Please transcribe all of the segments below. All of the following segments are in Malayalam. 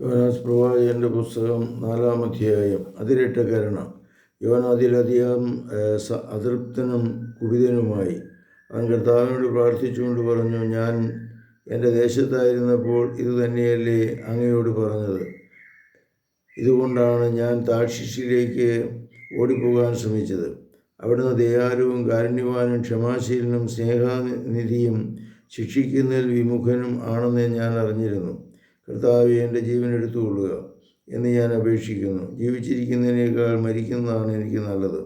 യോനാസ് പ്രവാചകന്റെ പുസ്തകം നാലാം അധ്യായം അതിരട്ട കരുണ. യോന അതിലധികം ഏഹ്, സ- അതൃപ്തനും കുപിതനുമായി. അവൻ കർത്താവിനോട് പ്രാർത്ഥിച്ചുകൊണ്ട് പറഞ്ഞു ഞാൻ എന്റെ ദേശത്തായിരുന്നപ്പോൾ ഇത് തന്നെയല്ലേ അങ്ങയോട് പറഞ്ഞത്? ഇതുകൊണ്ടാണ് ഞാൻ താക്ഷിഷിലേക്ക് ഓടിപ്പോകാൻ ശ്രമിച്ചത്. അവിടുന്ന് ദയാലുവും കാരുണ്യവാനും ക്ഷമാശീലനും സ്നേഹനിധിയും ശിക്ഷിക്കുന്നതിൽ വിമുഖനും ആണെന്ന് ഞാൻ അറിഞ്ഞിരുന്നു. കർത്താവ് എന്റെ ജീവൻ എടുത്തുകൊള്ളുക എന്ന് ഞാൻ അപേക്ഷിക്കുന്നു. ജീവിച്ചിരിക്കുന്നതിനേക്കാൾ മരിക്കുന്നതാണ് എനിക്ക് നല്ലത്.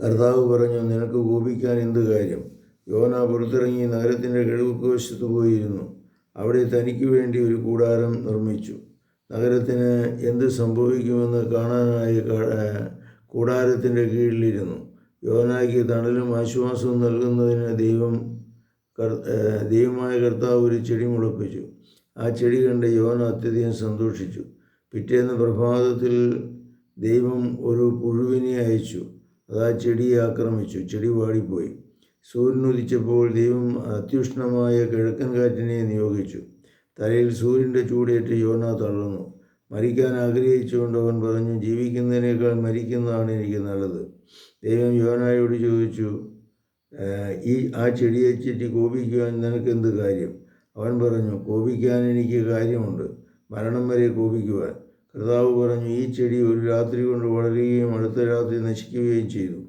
കർത്താവ് പറഞ്ഞു നിനക്ക് കോപിക്കാൻ എന്ത് കാര്യം? യോന പുറത്തിറങ്ങി നഗരത്തിന്റെ കിഴക്കുവശത്ത് പോയിരുന്നു. അവിടെ തനിക്ക് വേണ്ടി ഒരു കൂടാരം നിർമ്മിച്ചു. നഗരത്തിന് എന്ത് സംഭവിക്കുമെന്ന് കാണാനായി കൂടാരത്തിന്റെ കീഴിലിരുന്നു. യോനായ്ക്ക് തണലും ആശ്വാസവും നൽകുന്നതിന് ദൈവം ദൈവമായ കർത്താവ് ഒരു ചെടി മുളപ്പിച്ചു. ആ ചെടി കണ്ട് യോന അത്യധികം സന്തോഷിച്ചു. പിറ്റേന്ന് പ്രഭാതത്തിൽ ദൈവം ഒരു പുഴുവിനെ അയച്ചു. അത് ആ ചെടിയെ ആക്രമിച്ചു. ചെടി വാടിപ്പോയി. സൂര്യൻ ഉദിച്ചപ്പോൾ ദൈവം അത്യുഷ്ണമായ കിഴക്കൻ കാറ്റിനെ നിയോഗിച്ചു. തലയിൽ സൂര്യന്റെ ചൂടേറ്റ് യോന തളർന്നു. മരിക്കാൻ ആഗ്രഹിച്ചുകൊണ്ട് അവൻ പറഞ്ഞു ജീവിക്കുന്നതിനേക്കാൾ മരിക്കുന്നതാണ് എനിക്ക് നല്ലത്. ദൈവം യോനായോട് ചോദിച്ചു ഈ ആ ചെടിയെ ചുറ്റി കോപിക്കുവാൻ നിനക്കെന്ത് കാര്യം? അവൻ പറഞ്ഞു കോപിക്കാൻ എനിക്ക് കാര്യമുണ്ട്. മരണം വരെ കോപിക്കുവാൻ. കർത്താവ് പറഞ്ഞു ഈ ചെടി ഒരു രാത്രി കൊണ്ട് വളരുകയും അടുത്ത രാത്രി നശിക്കുകയും ചെയ്തു.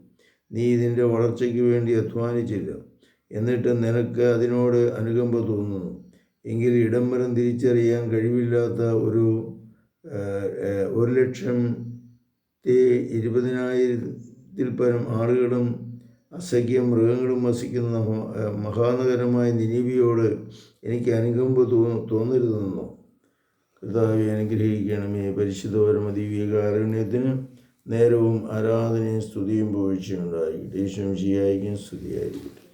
നീ ഇതിന്റെ വളർച്ചയ്ക്ക് വേണ്ടി അധ്വാനിച്ചില്ല. എന്നിട്ട് നിനക്ക് അതിനോട് അനുകമ്പ തോന്നുന്നു. എങ്കിൽ ഇടംബരം തിരിച്ചറിയാൻ കഴിവില്ലാത്ത ഒരു ഒരു ലക്ഷത്തി ഇരുപതിനായിരത്തിൽ പരം ആളുകളും അസഖ്യം മൃഗങ്ങളും വസിക്കുന്ന മഹാനഗരമായ നിനിവിയോട് എനിക്ക് അനുകമ്പ തോ തോന്നരുതെന്നോ. കർത്താവെ അനുഗ്രഹിക്കണമേ. പരിശുദ്ധ പരമദിവ്യകാരുണ്യത്തിന് നേരവും ആരാധനയും സ്തുതിയും പോഴ്ചയുണ്ടായി ദേശം ശരിയായിരിക്കും സ്തുതിയായിരിക്കട്ടെ.